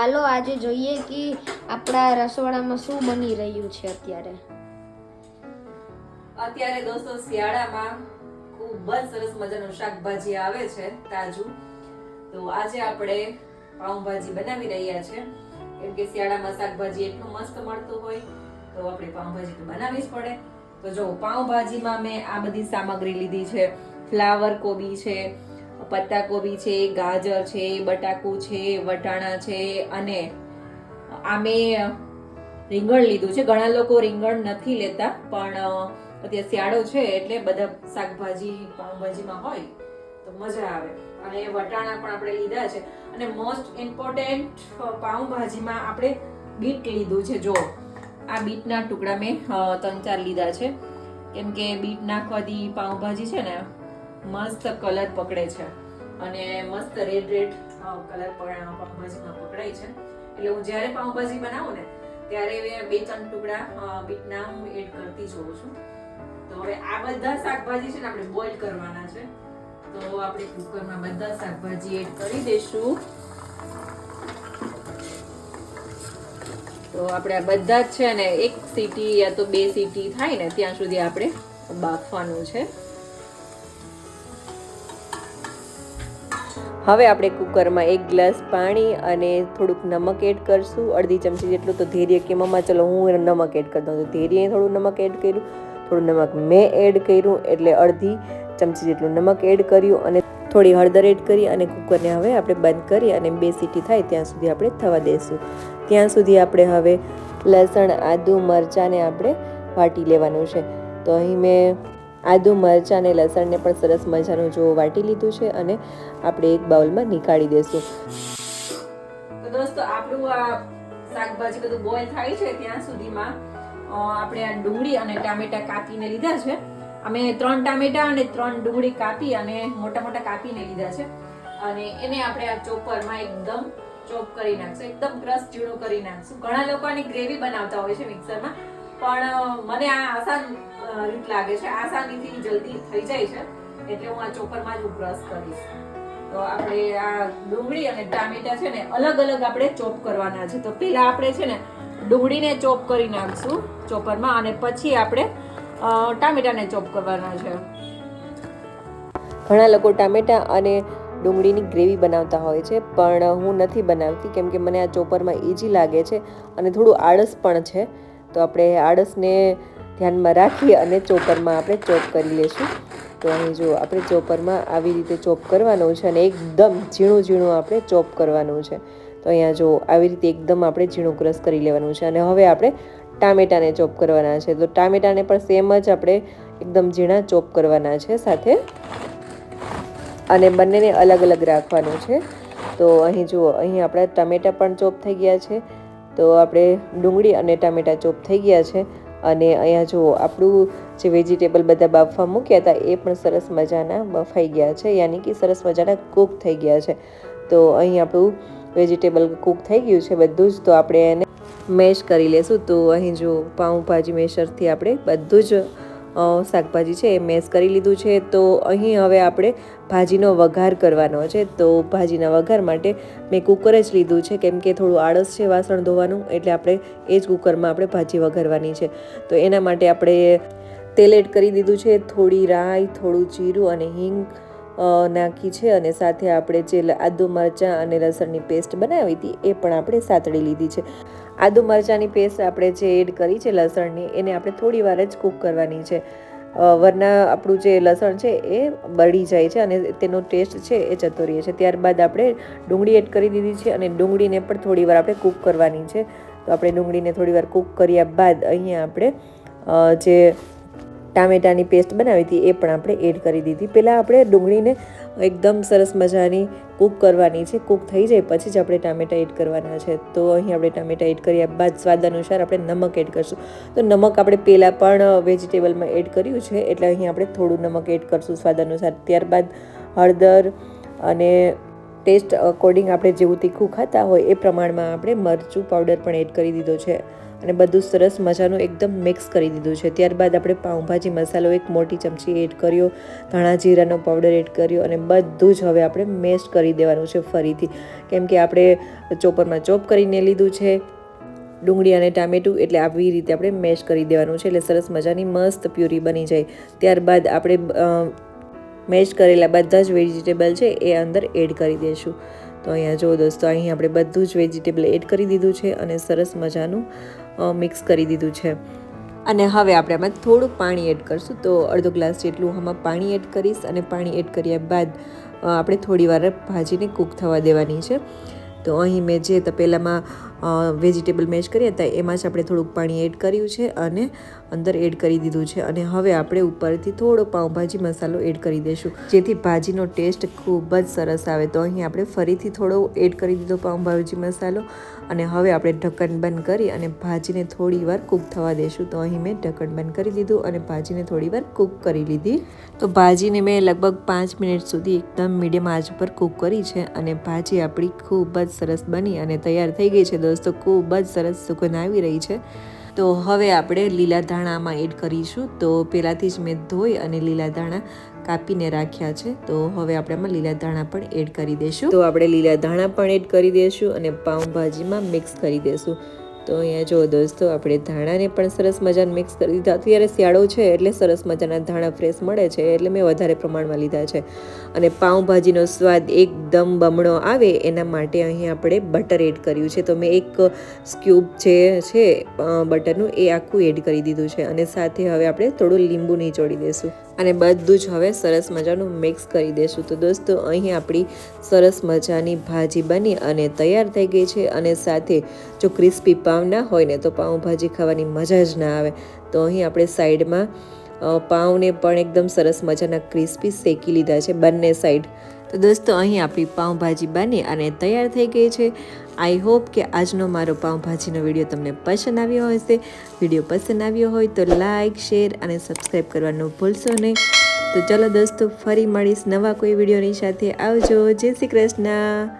હાલો, આજે જોઈએ કે આપણા રસોડામાં શું બની રહ્યું છે અત્યારે? અત્યારે દોસ્તો શિયાળામાં ખૂબ જ સરસ મજાનું શાકભાજી આવે છે, તાજું. તો આજે આપણે પાઉંભાજી બનાવી રહ્યા છે. કેમ કે શિયાળામાં શાકભાજી એટલું મસ્ત મળતું હોય, તો આપણે પાઉંભાજી તો બનાવવી જ પડે. તો જો, પાઉંભાજીમાં મેં આ બધી સામગ્રી લીધી છે. ફ્લાવર કોબી છે પત્તા કોબી છે, ગાજર છે, બટાકું છે, વટાણા છે અને આ મેં રીંગણ લીધું છે. ઘણા લોકો રીંગણ નથી લેતા, પણ અત્યારે શિયાળો છે એટલે બધા શાકભાજી, પાઉંભાજીમાં હોય તો મજા આવે. અને વટાણા પણ આપણે લીધા છે. અને મોસ્ટ ઇમ્પોર્ટન્ટ પાઉંભાજીમાં આપણે બીટ લીધું છે. જો, આ બીટના ટુકડા મેં ત્રણ ચાર લીધા છે. કેમ કે બીટ નાખવાથી પાઉંભાજી છે ને મસ્ત કલર પકડે છે. અને મસ્ત રેડ રેડ કલર પાઉંભાજીમાં પકડાય છે. એટલે હું જ્યારે પાઉંભાજી બનાવું ને, ત્યારે બે ત્રણ ટુકડા બીટના હું એડ કરતી જોઉં છું. તો હવે આ બધા શાકભાજી છે ને આપણે બોઇલ કરવાના છે. તો આપણે કુકરમાં બધા શાકભાજી એડ કરી દઈશું. તો આપણે આ બધા જ છે ને, એક સીટી યા તો બે સીટી થાય ને, ત્યાં સુધી આપણે બાફવાનું છે. હવે આપણે કુકરમાં એક ગ્લાસ પાણી અને થોડુંક નમક એડ કરશું. અડધી ચમચી જેટલું તો ધૈર્ય કે મમ્મા, ચલો હું નમક એડ કરી દઉં. તો ધૈર્યએ થોડું નમક એડ કર્યું. થોડું નમક મેં એડ કર્યું એટલે અડધી ચમચી જેટલું નમક એડ કર્યું અને થોડી હળદર એડ કરી અને કુકરને હવે આપણે બંધ કરી અને બે સીટી થાય ત્યાં સુધી આપણે થવા દઈશું ત્યાં સુધી આપણે હવે લસણ, આદુ, મરચાંને આપણે વાટી લેવાનું છે. તો અહીં મેં આદુ, મરચાં અને લસણને પણ સરસ મજાનું જો વાટી લીધું છે અને આપણે એક બાઉલમાં નીકાળી દેશું. તો દોસ્તો, આપણું આ શાકભાજી બધું બોઇલ થાય છે ત્યાં સુધીમાં. આપણે આ ડુંગળી અને ટામેટા કાપીને લીધા છે. અમે ત્રણ ટામેટા અને ત્રણ ડુંગળી કાપી અને મોટા મોટા કાપીને લીધા છે. અને એને આપણે આ ચોપરમાં એકદમ ચોપ કરી નાખશું, એકદમ ક્રશ ઝીણું કરી નાખશું. ઘણા લોકો આની ગ્રેવી બનાવતા હોય છે મિક્સરમાં પણ મને આ આસાન રીત લાગે છે. આસાનીથી જલ્દી થઈ જાય છે. એટલે હું આ ચોપરમાં જ બ્રશ કરીશ. તો આપણે આ ડુંગળી અને ટામેટા છે ને, અલગ અલગ આપણે ચોપ કરવાના છે. તો પહેલા આપણે છે ને, ડુંગળીને ચોપ કરી નાખશું ચોપરમાં અને પછી આપણે ટામેટાને ચોપ કરવાના છે. ઘણા લોકો ટામેટાં અને ડુંગળીની ગ્રેવી બનાવતા હોય છે, પણ હું નથી બનાવતી કેમ કે મને આ ચોપરમાં ઇઝી લાગે છે અને થોડું આળસ પણ છે. તો આપણે આળસને ધ્યાનમાં રાખી અને ચોપરમાં આપણે ચોપ કરી લઈશું તો અહીં જો આપણે ચોપરમાં આવી રીતે ચોપ કરવાનું છે અને એકદમ ઝીણું ઝીણું આપણે ચોપ કરવાનું છે. તો અહીંયા જો આવી રીતે એકદમ આપણે ઝીણું ક્રશ કરી લેવાનું છે અને હવે આપણે ટામેટાને ચોપ કરવાના છે. તો ટામેટાને પણ સેમ જ આપણે એકદમ ઝીણા ચોપ કરવાના છે સાથે. અને બંનેને અલગ અલગ રાખવાનું છે. તો અહીં જુઓ, અહીં આપણા ટમેટાં પણ ચોપ થઈ ગયા છે. તો આપણે ડુંગળી અને ટામેટાં ચોપ થઈ ગયા છે. અને અહીંયા જુઓ આપણું જે વેજીટેબલ બધા બાફવા મૂક્યા હતા, એ પણ સરસ મજાના બફાઈ ગયા છે. યાની કે સરસ મજાના કૂક થઈ ગયા છે. તો અહીં આપણું વેજીટેબલ કૂક થઈ ગયું છે બધું જ. તો આપણે એને મેશ કરી લેશું. તો અહીં જો પાઉંભાજી મેશરથી આપણે બધું જ શાકભાજી છે એ મેસ કરી લીધું છે, તો અહીં હવે આપણે ભાજીનો વઘાર કરવાનો છે. તો ભાજીના વઘાર માટે મેં કુકર જ લીધું છે, કેમ કે થોડું આળસ છે વાસણ ધોવાનું, એટલે આપણે એ જ કુકરમાં આપણે ભાજી વઘારવાની છે. તો એના માટે આપણે તેલ એડ કરી દીધું છે, થોડી રાઈ, થોડું જીરું અને હિંગ નાખી છે અને સાથે આપણે જે આદુ મરચાં અને લસણની પેસ્ટ બનાવી હતી, એ પણ આપણે સાતળી લીધી છે. આદુ મરચાંની પેસ્ટ આપણે જે એડ કરી છે લસણની, એને આપણે થોડી વાર જ કૂક કરવાની છે. વરના આપણું જે લસણ છે એ બળી જાય છે અને તેનો ટેસ્ટ છે એ જતો રહે છે. ત્યારબાદ આપણે ડુંગળી એડ કરી દીધી છે અને ડુંગળીને પણ થોડીવાર આપણે કૂક કરવાની છે. તો આપણે ડુંગળીને થોડીવાર કૂક કર્યા બાદ અહીંયા આપણે જે ટામેટાની પેસ્ટ બનાવી હતી એ પણ આપણે એડ કરી દીધી. પહેલાં આપણે ડુંગળીને એકદમ સરસ મજાની કૂક કરવાની છે. કૂક થઈ જાય પછી જ આપણે ટામેટાં એડ કરવાના છે. તો અહીં આપણે ટામેટાં એડ કર્યા બાદ સ્વાદ અનુસાર આપણે નમક એડ કરશું. તો નમક આપણે પહેલાં પણ વેજીટેબલમાં એડ કર્યું છે. એટલે અહીં આપણે થોડું નમક એડ કરશું સ્વાદ અનુસાર. ત્યારબાદ હળદર અને ટેસ્ટ અકોર્ડિંગ આપણે જેવું તીખું ખાતા હોય એ પ્રમાણમાં આપણે મરચું પાવડર પણ એડ કરી દીધો છે. અને બધું સરસ મજાનું એકદમ મિક્સ કરી દીધું છે. ત્યારબાદ આપણે પાઉંભાજી મસાલો એક મોટી ચમચી એડ કર્યો, ધાણા જીરાનો પાવડર એડ કર્યો અને બધું જ હવે આપણે મેશ કરી દેવાનું છે ફરીથી. કેમ કે આપણે ચોપરમાં ચોપ કરીને લીધું છે. ડુંગળી અને ટામેટું એટલે આવી રીતે આપણે મેશ કરી દેવાનું છે એટલે સરસ મજાની મસ્ત પ્યુરી બની જાય. ત્યારબાદ આપણે મેશ કરેલા બધા જ વેજીટેબલ છે એ અંદર એડ કરી દઈશું તો અહીંયા જુઓ દોસ્તો, અહીં આપણે બધું જ વેજીટેબલ એડ કરી દીધું છે અને સરસ મજાનું મિક્સ કરી દીધું છે. અને હવે આપણે આમાં થોડુંક પાણી એડ કરશું. તો અડધો ગ્લાસ જેટલું આમાં પાણી એડ કરીશ અને પાણી એડ કર્યા બાદ આપણે થોડી વાર ભાજીને કૂક થવા દેવાની છે. તો અહીં મેં જે તપેલામાં વેજીટેબલ મેશ કર્યા હતા એમાં જ આપણે થોડુંક પાણી એડ કર્યું છે અને અંદર એડ કરી દીધું છે. અને હવે આપણે ઉપરથી થોડો પાઉંભાજી મસાલો એડ કરી દઈશું. જેથી ભાજીનો ટેસ્ટ ખૂબ જ સરસ આવે. તો અહીં આપણે ફરીથી થોડો એડ કરી દીધો પાઉંભાજી મસાલો. અને હવે આપણે ઢક્કન બંધ કરી અને ભાજીને થોડી વાર કૂક થવા દઈશું. તો અહીં મેં ઢક્કન બંધ કરી દીધું અને ભાજીને થોડી વાર કૂક કરી લીધી. તો ભાજીને મેં લગભગ પાંચ મિનિટ સુધી એકદમ મીડિયમ આંચ પર કૂક કરી છે અને ભાજી આપણી ખૂબ જ સરસ બની અને તૈયાર થઈ ગઈ છે દોસ્તો ખૂબ જ સરસ સુગંધ આવી રહી છે. તો હવે આપણે લીલા ધાણામાં એડ કરીશું. તો પહેલાંથી જ મેં ધોઈ અને લીલા ધાણા કાપીને રાખ્યા છે. તો હવે આપણે આમાં લીલા ધાણા પણ એડ કરી દઈશું તો આપણે લીલા ધાણા પણ એડ કરી દઈશું અને પાઉંભાજીમાં મિક્સ કરી દઈશું તો અહીંયા જો દોસ્તો, આપણે ધાણાને પણ સરસ મજાને મિક્સ કરી દીધા. અત્યારે શિયાળો છે એટલે સરસ મજાના ધાણા ફ્રેશ મળે છે એટલે મેં વધારે પ્રમાણમાં લીધા છે. અને પાઉંભાજીનો સ્વાદ એકદમ બમણો આવે એના માટે અહીં આપણે બટર એડ કર્યું છે. તો મેં એક સ્ક્યુબ જે છે બટરનું એ આખું એડ કરી દીધું છે. અને સાથે હવે આપણે થોડું લીંબુ નીચોડી દઈશું. અને બધું જ હવે સરસ મજાનું મિક્સ કરી દઈશું. તો દોસ્તો અહીં આપણી સરસ મજાની ભાજી બની અને તૈયાર થઈ ગઈ છે. અને સાથે જો ક્રિસ્પી પાવ ના હોય ને તો પાઉંભાજી ખાવાની મજા જ ના આવે. તો અહીં આપણે સાઈડમાં પાઉંને પણ એકદમ સરસ મજાના ક્રિસ્પી શેકી લીધા છે બંને સાઈડ. તો દોસ્તો, અહીં આપણી પાઉંભાજી બની અને તૈયાર થઈ ગઈ છે. આઈ હોપ કે આજનો મારો પાઉંભાજીનો વીડિયો તમને પસંદ આવ્યો હશે. વીડિયો પસંદ આવ્યો હોય તો લાઇક શેર અને સબસ્ક્રાઈબ કરવાનું ભૂલશો નહીં. તો ચલો દોસ્તો, ફરી મળીશ નવા કોઈ વિડીયોની સાથે. આવજો. જય શ્રી કૃષ્ણ.